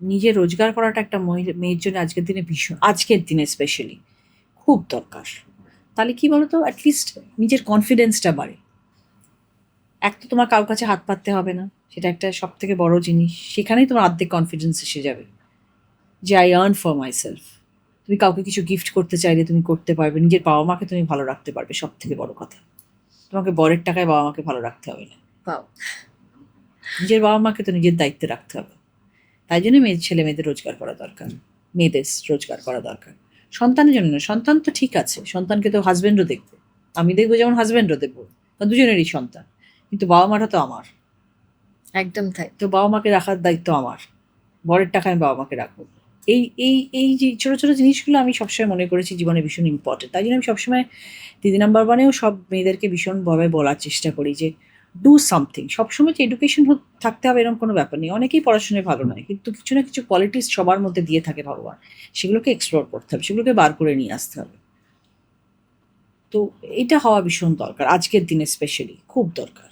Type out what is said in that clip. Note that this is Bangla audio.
নিজে রোজগার করাটা একটা মেয়ের জন্য আজকের দিনে ভীষণ। আজকের দিনে স্পেশালি খুব দরকার। তাহলে কি বলতো? অ্যাটলিস্ট নিজের কনফিডেন্সটা বাড়ে। এক তো তোমার কারোর কাছে হাত পাততে হবে না। সেটা একটা সব থেকে বড় জিনিস। সেখানেই তোমার আর্ধেক কনফিডেন্স এসে যাবে। যে I earn for myself তুমি কাউকে কিছু গিফট করতে চাইলে তুমি করতে পারবে। নিজের বাবা মাকে তুমি ভালো রাখতে পারবে। সব থেকে বড় কথা। তোমাকে বরের টাকায় বাবা মাকে ভালো রাখতে হবে না. নিজের বাবা মাকে তো নিজের দায়িত্বে রাখতে হবে। তাই জন্য মেয়ের ছেলে মেয়েদের রোজগার করা দরকার। মেয়েদের রোজগার করা দরকার। সন্তানের জন্য না, সন্তান তো ঠিক আছে সন্তানকে তো হাজবেন্ডও দেখবে। আমি দেখব যেমন হাজবেন্ডও দেখব কারণ দুজনেরই সন্তান কিন্তু বাবা মাটা তো আমার। একদম তাই। তো বাবা মাকে রাখার দায়িত্ব আমার। বরের টাকা আমি বাবা মাকে রাখব। এই এই এই যে ছোটো ছোটো জিনিসগুলো আমি সবসময় মনে করেছি জীবনে ভীষণ ইম্পর্টেন্ট তাই জন্য আমি সবসময় দিদি নাম্বার ওয়ানেও সব মেয়েদেরকে ভীষণভাবে বলার চেষ্টা করি যে ডু সামথিং সবসময় যে এডুকেশন থাকতে হবে এরকম কোনো ব্যাপার নেই। অনেকেই পড়াশোনায় ভালো নয়, কিন্তু কিছু না কিছু কোয়ালিটিস সবার মধ্যে দিয়ে থাকে ভগবান। সেগুলোকে এক্সপ্লোর করতে হবে, সেগুলোকে বার করে নিয়ে আসতে হবে। তো এটা হওয়া ভীষণ দরকার, আজকের দিনে স্পেশালি খুব দরকার।